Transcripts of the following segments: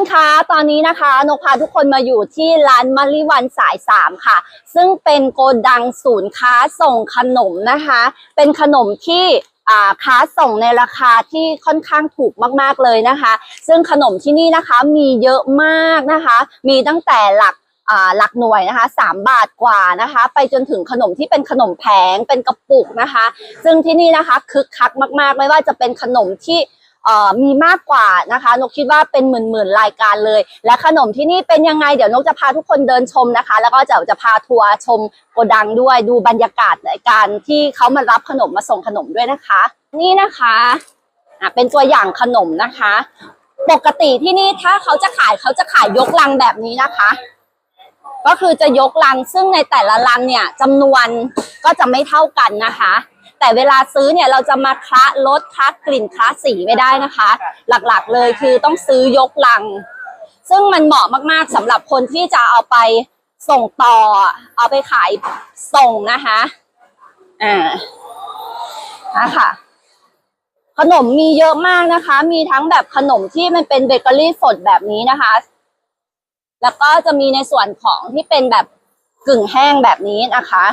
คนคะ ตอนนี้นะคะ นกพาทุกคนมาอยู่ที่ร้านมะลิวันสายสามค่ะ ซึ่งเป็นโกดังศูนย์ค้าส่งขนมนะคะ เป็นขนมที่อ่าค้าส่งในราคาที่ค่อนข้างถูกมากๆเลยนะคะ ซึ่งขนมที่นี่นะคะมีเยอะมากนะคะ มีตั้งแต่หลักอ่าหลักหน่วยนะคะสามบาทกว่านะคะ ไปจนถึงขนมที่เป็นขนมแผงเป็นกระปุกนะคะ ซึ่งที่นี่นะคะคึกคักมากๆ ไม่ว่าจะเป็นขนมที่ มีมากกว่านะคะ นกคิดว่าเป็นหมื่นๆรายการเลย และขนมที่นี่เป็นยังไงเดี๋ยวนกจะพาทุกคนเดินชมนะคะ แล้วก็จะจะพาทัวร์ชมโกดังด้วยดูบรรยากาศในการที่เขามารับขนมมาส่งขนมด้วยนะคะ นี่นะคะอะเป็นตัวอย่างขนมนะคะ ปกติที่นี่ถ้าเขาจะขายเขาจะขายยกลังแบบนี้นะคะ ก็คือจะยกลังซึ่งในแต่ละลังเนี่ยจำนวนก็จะไม่เท่ากันนะคะ แต่เวลาซื้อเนี่ยเราจะมาคละรสคละกลิ่นคละสีไม่ได้นะคะ หลักๆเลยคือต้องซื้อยกลัง ซึ่งมันเหมาะมากๆสำหรับคนที่จะเอาไปส่งต่อ เอาไปขายส่งนะคะอ่านะคะขนมมีเยอะมากนะคะ มีทั้งแบบขนมที่มันเป็นเบเกอรี่สดแบบนี้นะคะ แล้วก็จะมีในส่วนของที่เป็นแบบกึ่งแห้งแบบนี้นะคะ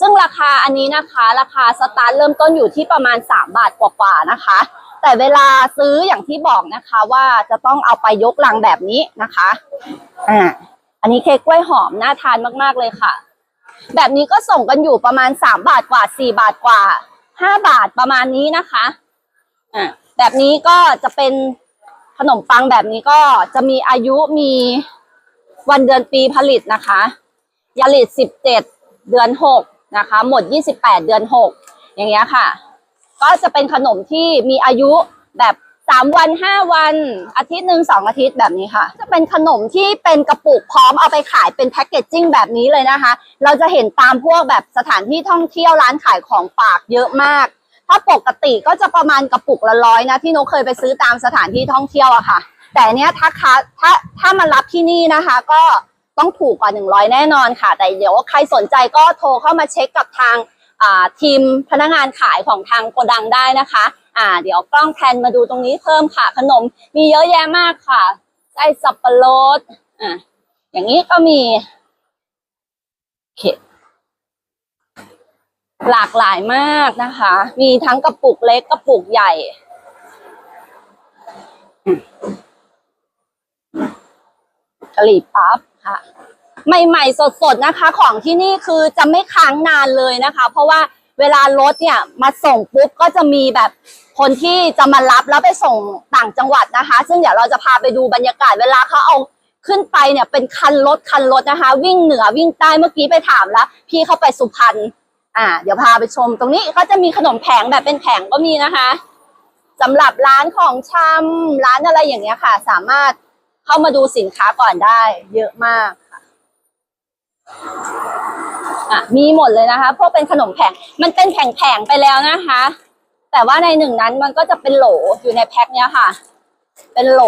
ซึ่งราคาอันนี้นะคะ ราคาสตาร์ทเริ่มต้นอยู่ที่ประมาณ 3 บาทกว่าๆนะคะ แต่เวลาซื้ออย่างที่บอกนะคะว่าจะต้องเอาไปยกลังแบบนี้นะคะอ่าอันนี้เค้กกล้วยหอมน่าทานมากๆเลยค่ะ แบบนี้ก็ส่งกันอยู่ประมาณ 3 บาทกว่า 4 บาทกว่า 5 บาทประมาณนี้นะคะอ่าแบบนี้ก็จะเป็นขนมปังแบบนี้ก็จะมีอายุมีวันเดือนปีผลิตนะคะยาลิต 17 เดือนหก นะคะ หมด 28 เดือนหกอย่างเงี้ยค่ะ ก็จะเป็นขนมที่มีอายุแบบสามวันห้าวันอาทิตย์หนึ่งสองอาทิตย์แบบนี้ค่ะ จะเป็นขนมที่เป็นกระปุกพร้อมเอาไปขายเป็นแพ็กเกจจิ้งแบบนี้เลยนะคะ เราจะเห็นตามพวกแบบสถานที่ท่องเที่ยวร้านขายของฝากเยอะมาก ถ้าปกติก็จะประมาณกระปุกละร้อยนะที่นกเคยไปซื้อตามสถานที่ท่องเที่ยวอะค่ะ แต่เนี้ยถ้าค้าถ้าถ้ามารับที่นี่นะคะ ก็ ต้องถูกกว่า 100 แน่นอนค่ะ แต่เดี๋ยวใครสนใจก็โทรเข้ามาเช็คกับทางทีมพนักงานขายของทางโกดังได้นะคะอ่าเดี๋ยวกล้องแพนมาดูตรงนี้เพิ่มค่ะ ขนมมีเยอะแยะมากค่ะไส้สับปะรดอ่าอย่างนี้ก็มีหลากหลายมากนะคะ มีทั้งกระปุกเล็กกระปุกใหญ่ กะหรี่ปั๊บ ค่ะ ใหม่ๆสดๆนะคะ ของที่นี่คือจะไม่ค้างนานเลยนะคะ เพราะว่าเวลารถเนี่ยมาส่งปุ๊บก็จะมีแบบคนที่จะมารับแล้วไปส่งต่างจังหวัดนะคะ ซึ่งเดี๋ยวเราจะพาไปดูบรรยากาศเวลาเขาเอาขึ้นไปเนี่ยเป็นคันรถคันรถนะคะ วิ่งเหนือวิ่งใต้เมื่อกี้ไปถามแล้ว พี่เขาไปสุพรรณอ่า เดี๋ยวพาไปชม ตรงนี้เขาจะมีขนมแผงแบบเป็นแผงก็มีนะคะสำหรับร้านของชำร้านอะไรอย่างเงี้ยค่ะ สามารถ เข้ามาดูสินค้าก่อนได้ เยอะมากค่ะอะมีหมดเลยนะคะพวกเป็นขนมแผงมันเป็นแผงๆไปแล้วนะคะ แต่ว่าในหนึ่งนั้นมันก็จะเป็นโหลอยู่ในแพ็คเนี้ยค่ะ เป็นโหล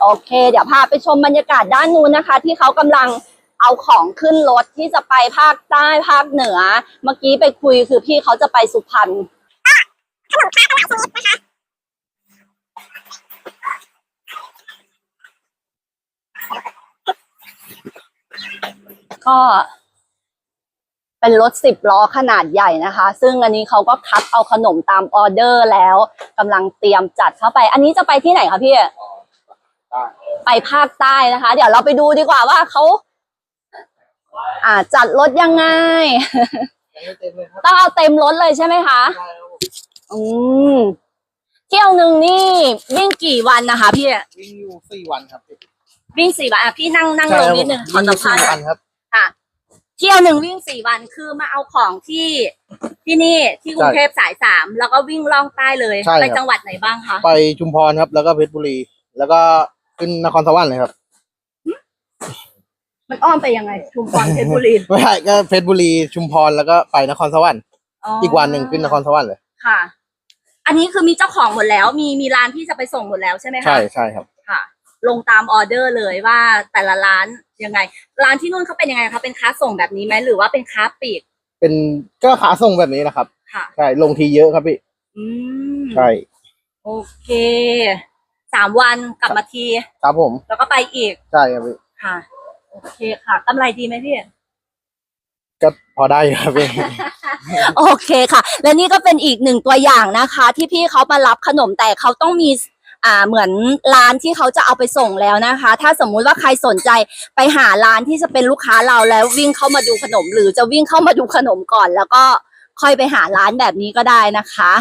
โอเค เดี๋ยวพาไปชมบรรยากาศด้านนู้นนะคะ ที่เขากำลังเอาของขึ้นรถที่จะไปภาคใต้ภาคเหนือ เมื่อกี้ไปคุยคือพี่เขาจะไปสุพรรณขนมค้าตลาดชนิดนะคะ ก็ เป็นรถสิบล้อขนาดใหญ่นะคะ ซึ่งอันนี้เขาก็คัดเอาขนมตามออเดอร์แล้วกำลังเตรียมจัดเข้าไป อันนี้จะไปที่ไหนคะพี่ไปภาคใต้นะคะ เดี๋ยวเราไปดูดีกว่าว่าเขาอ่าจัดรถยังไง ต้องเอาเต็มรถเลยใช่ไหมคะอืมเที่ยวหนึ่งนี่วิ่งกี่วันนะคะพี่วิ่งอยู่สี่วันครับ วิ่งสี่วันอะพี่นั่งนั่งลงนิดนึงขอวิ่งอสัมยู่ภาษณ์สี่วันครับ ค่ะ เที่ยวหนึ่งวิ่งสี่วันคือมาเอาของที่ที่นี่ที่กรุงเทพสายสามแล้วก็วิ่งล่องใต้เลยใช่ครับ ไปจังหวัดไหนบ้างคะไปชุมพรครับ แล้วก็เพชรบุรี แล้วก็ขึ้นนครสวรรค์เลยครับ มันอ้อมไปยังไงชุมพรเพชรบุรีไม่ใช่ก็เพชรบุรีชุมพรแล้วก็ไปนครสวรรค์อีกวันหนึ่งขึ้นนครสวรรค์เลยค่ะ อันนี้คือมีเจ้าของหมดแล้ว มีมีร้านที่จะไปส่งหมดแล้วใช่ไหมคะ ใช่ใช่ครับ ค่ะลงตามออเดอร์เลยว่าแต่ละร้าน ยังไง ร้านที่นู่นเขาเป็นยังไงคะเป็นค้าส่งแบบนี้ไหมหรือว่าเป็นค้าปลีกเป็นก็ขาส่งแบบนี้นะครับค่ะใช่ลงทีเยอะครับพี่อืมใช่โอเคสามวันกลับมาที ครับผมแล้วก็ไปอีกใช่ครับพี่ค่ะ โอเคค่ะกำไรดีไหมพี่ ก็พอได้อยู่ครับพี่ โอเคค่ะ และนี่ก็เป็นอีกหนึ่งตัวอย่างนะคะ ที่พี่เขามารับขนมแต่เขาต้องมี อ่าเหมือนร้านที่เขาจะเอาไปส่งแล้วนะคะ ถ้าสมมุติว่าใครสนใจไปหาร้านที่จะเป็นลูกค้าเราแล้ววิ่งเข้ามาดูขนม หรือจะวิ่งเข้ามาดูขนมก่อน แล้วก็ค่อยไปหาร้านแบบนี้ก็ได้นะคะ